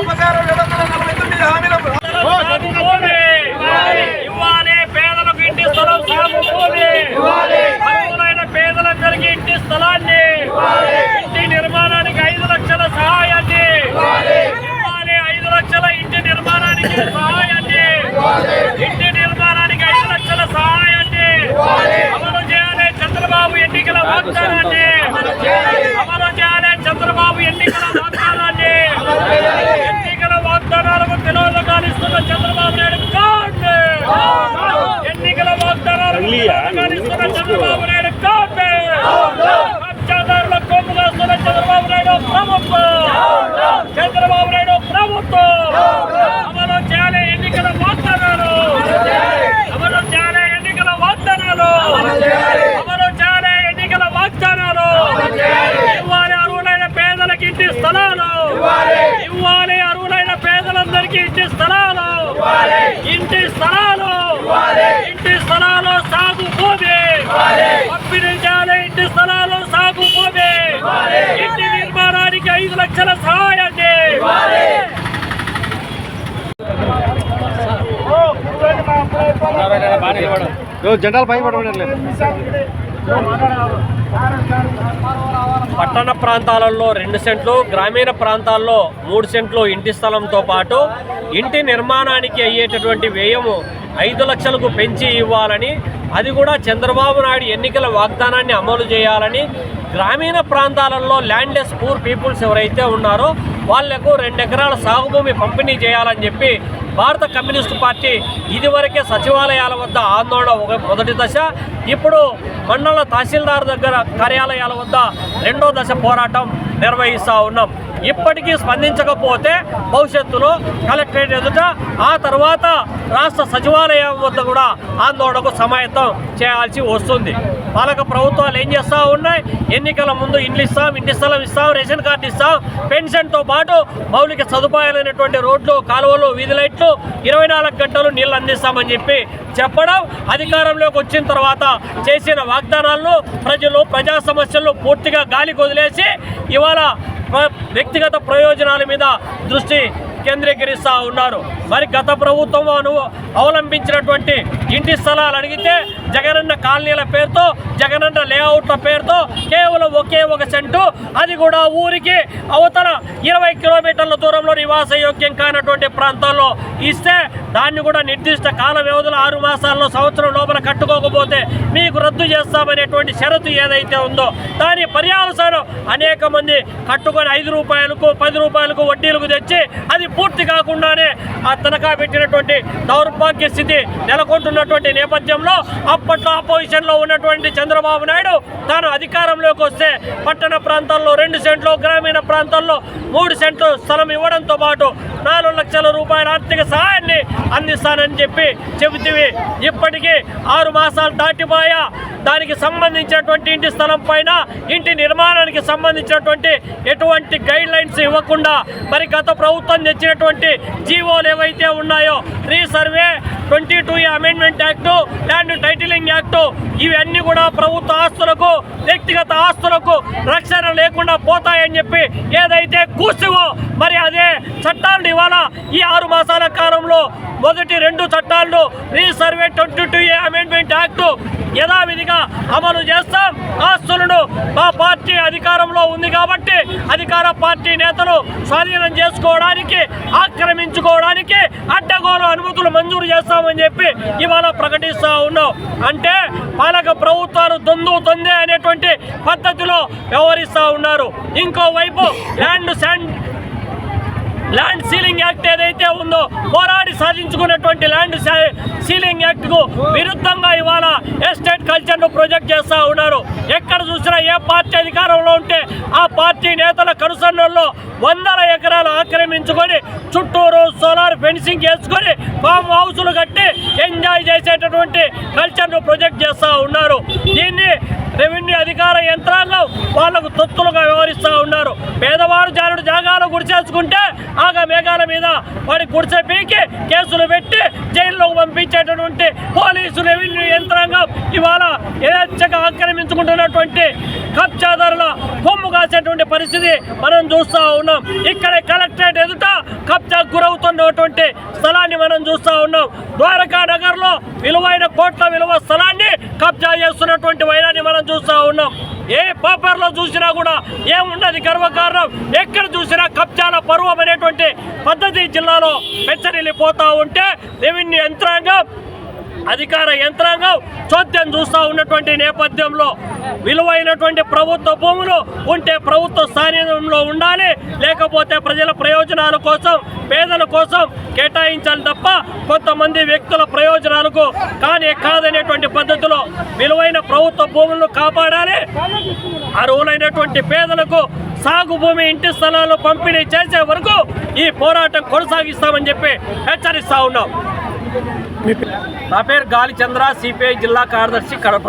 పథకాలు పేదలకు ఇంటి స్థలం సాగుతుంది ఇంటి ఢిల్లీయా చంద్రబాబు నాయుడు గవర్నమెంట్ చంద్రబాబు నాయుడు ప్రభుత్వం చంద్రబాబు నాయుడు ప్రభుత్వం అమలు చేయాలి ఎన్నికల వాగ్దానాలు అమలు చేయాలి ఎన్నికల వాగ్దానాలు అమలు చేయాలి ఎన్నికల వాగ్దానాలు ఇవ్వాలి అర్హులైన పేదలకు ఇంటి స్థలాలు ఇవ్వాలి అర్హులైన పేదలందరికీ ఇంటి స్థలాలు ఇంటి స్థలాలు ఇంటి స్థలాలు సాగు భూమి పంపిణీ చేయాలి ఇంటి స్థలాలు సాగు భూమి ఇంటి నిర్మాణానికి ఐదు లక్షల సహాయం చేయాలి. జెండాలు పై పడలేదు పట్టణ ప్రాంతాలలో రెండు సెంట్లు గ్రామీణ ప్రాంతాల్లో మూడు సెంట్లు ఇంటి స్థలంతో పాటు ఇంటి నిర్మాణానికి అయ్యేటటువంటి వ్యయము ఐదు లక్షలకు పెంచి ఇవ్వాలని అది కూడా చంద్రబాబు నాయుడు ఎన్నికల వాగ్దానాన్ని అమలు చేయాలని గ్రామీణ ప్రాంతాలలో ల్యాండ్లెస్ పూర్ పీపుల్స్ ఎవరైతే ఉన్నారో వాళ్ళకు రెండు ఎకరాల సాగు భూమి పంపిణీ చేయాలని చెప్పి భారత కమ్యూనిస్టు పార్టీ ఇదివరకే సచివాలయాల వద్ద ఆందోళన ఒక మొదటి దశ ఇప్పుడు మండల తహసీల్దార్ దగ్గర కార్యాలయాల వద్ద రెండో దశ పోరాటం. నిర్వహిస్తూ ఉన్నాం ఇప్పటికీ స్పందించకపోతే భవిష్యత్తులో కలెక్టరేట్ ఎదుట ఆ తర్వాత రాష్ట్ర సచివాలయం వద్ద కూడా ఆందోళనకు సమాయత్తం చేయాల్సి వస్తుంది. పాలక ప్రభుత్వాలు ఏం చేస్తూ ఉన్నాయి? ఎన్నికల ముందు ఇండ్లు ఇస్తాం ఇంటి స్థలం ఇస్తాం రేషన్ కార్డు ఇస్తాం పెన్షన్తో పాటు మౌలిక సదుపాయాలైనటువంటి రోడ్లు కాలువలు వీధి లైట్లు ఇరవై నాలుగు గంటలు నీళ్ళు అందిస్తామని చెప్పి చెప్పడం అధికారంలోకి వచ్చిన తర్వాత చేసిన వాగ్దానాలను ప్రజలు ప్రజా సమస్యలను పూర్తిగా గాలికి వదిలేసి ఇవాళ వ్యక్తిగత ప్రయోజనాల మీద దృష్టి కేంద్రీకరిస్తూ ఉన్నారు. మరి గత ప్రభుత్వం అవలంబించినటువంటి ఇంటి స్థలాలు అడిగితే జగనన్న కాలనీల పేరుతో జగనన్న లేఅవుట్ల పేరుతో కేవలం ఒకే ఒక సెంటు. అది కూడా ఊరికి అవతల ఇరవై కిలోమీటర్ల దూరంలో నివాస యోగ్యం కానటువంటి ప్రాంతాల్లో ఇస్తే దాన్ని కూడా నిర్దిష్ట కాల వ్యవధిలో ఆరు మాసాల్లో సంవత్సరం లోపల కట్టుకోకపోతే మీకు రద్దు చేస్తామనేటువంటి షరతు ఏదైతే ఉందో దాని పర్యావసానం అనేక మంది కట్టుకొని ఐదు రూపాయలకు పది రూపాయలకు వడ్డీలకు తెచ్చి అది పూర్తి కాకుండానే ఆ తనఖా పెట్టినటువంటి దౌర్భాగ్య స్థితి నెలకొంటున్నటువంటి నేపథ్యంలో అప్పట్లో ఆపోజిషన్లో ఉన్నటువంటి చంద్రబాబు నాయుడు తాను అధికారంలోకి వస్తే పట్టణ ప్రాంతాల్లో రెండు సెంట్లు గ్రామీణ ప్రాంతాల్లో మూడు సెంట్లు స్థలం ఇవ్వడంతో పాటు నాలుగు లక్షల రూపాయల ఆర్థిక సహాయాన్ని అందిస్తానని చెప్పి చెబుతీవి. ఇప్పటికీ ఆరు మాసాలు దాటిపోయా. దానికి సంబంధించినటువంటి ఇంటి స్థలం పైన ఇంటి నిర్మాణానికి సంబంధించినటువంటి ఎటువంటి గైడ్ లైన్స్ ఇవ్వకుండా మరి గత ప్రభుత్వం తెచ్చినటువంటి జీవోలు ఏవైతే ఉన్నాయో resurvey twenty two amendment act land titling act ఇవన్నీ కూడా ప్రభుత్వ ఆస్తులకు వ్యక్తిగత ఆస్తులకు రక్షణ లేకుండా పోతాయని చెప్పి ఏదైతే కూసివో మరి అదే చట్టాలను ఇవాళ ఈ ఆరు మాసాల కాలంలో మొదటి రెండు చట్టాలను resurvey twenty two amendment act యథావిధిగా అమలు చేస్తాం. ఆస్తులను మా పార్టీ అధికారంలో ఉంది కాబట్టి అధికార పార్టీ నేతలు స్వాధీనం చేసుకోవడానికి ఆక్రమించుకోవడానికి అడ్డగోలు అనుమతులు మంజూరు చేస్తామని చెప్పి ఇవాళ ప్రకటిస్తూ ఉన్నాం. అంటే పాలక ప్రభుత్వాలు దొందు దొందే అనేటువంటి పద్ధతిలో వ్యవహరిస్తూ ఉన్నారు. ఇంకోవైపు land sand land ceiling act ఏదైతే ఉందో పోరాడి సాధించుకున్నటువంటి ల్యాండ్ సీలింగ్ యాక్ట్కు విరుద్ధంగా ఇవాళ ఎస్టేట్ కల్చర్ను ప్రొజెక్ట్ చేస్తూ ఉన్నారు. ఎక్కడ చూసినా ఏ పార్టీ అధికారంలో ఉంటే ఆ పార్టీ నేతల కనుసన్నల్లో వందల ఎకరాలు ఆక్రమించుకొని ఫెన్సింగ్ చేసుకొని ఫామ్ హౌస్లు కట్టి ఎంజాయ్ చేసేటటువంటి కల్చర్ను ప్రొజెక్ట్ చేస్తూ ఉన్నారు. దీన్ని రెవెన్యూ అధికార యంత్రాంగం వాళ్ళకు తొత్తులుగా వ్యవహరిస్తూ ఉన్నారు. పేదవారు జారుడు జాగాలు గుడిచేసుకుంటే ఆగ మేఘాల మీద వాడి గుడిసె పీకి కేసులు పెట్టి జైల్లోకి పంపించేటటువంటి పోలీసు రెవెన్యూ యంత్రాంగం ఇవాళ యథేచ్ఛగా ఆక్రమించుకుంటున్నటువంటి కబ్జాదారుల కొమ్ము కాసేటువంటి పరిస్థితి మనం చూస్తూ ఉన్నాం. ఇక్కడ కలెక్టరేట్ ఎదుట కబ్జా గురవుతున్నటువంటి స్థలాన్ని మనం చూస్తూ ఉన్నాం. ద్వారకా నగర్లో విలువైన కోట్ల విలువ స్థలాన్ని కబ్జా చేస్తున్నటువంటి వైరాన్ని మనం చూస్తూ ఉన్నాం. ఏ పేపర్లో చూసినా కూడా ఏమున్నది గర్వకారణం. ఎక్కడ చూసినా కబ్జాల పర్వం అనేటువంటి పద్ధతి జిల్లాలో పెచ్చరిల్లిపోతా ఉంటే రెవెన్యూ యంత్రాంగం అధికార యంత్రాంగం చోద్యం చూస్తూ ఉన్నటువంటి నేపథ్యంలో విలువైనటువంటి ప్రభుత్వ భూములు ఉంటే ప్రభుత్వ స్థానికంలో ఉండాలి. లేకపోతే ప్రజల ప్రయోజనాల కోసం పేదల కోసం కేటాయించాలి తప్ప కొంతమంది వ్యక్తుల ప్రయోజనాలకు కానీ కాదనేటువంటి పద్ధతిలో విలువైన ప్రభుత్వ భూములను కాపాడాలి. అర్హులైనటువంటి పేదలకు సాగు భూమి ఇంటి స్థలాలు పంపిణీ చేసే వరకు ఈ పోరాటం కొనసాగిస్తామని చెప్పి హెచ్చరిస్తా ఉన్నాం. నా పేరు గాలి చంద్ర సిపిఐ జిల్లా కార్యదర్శి కడప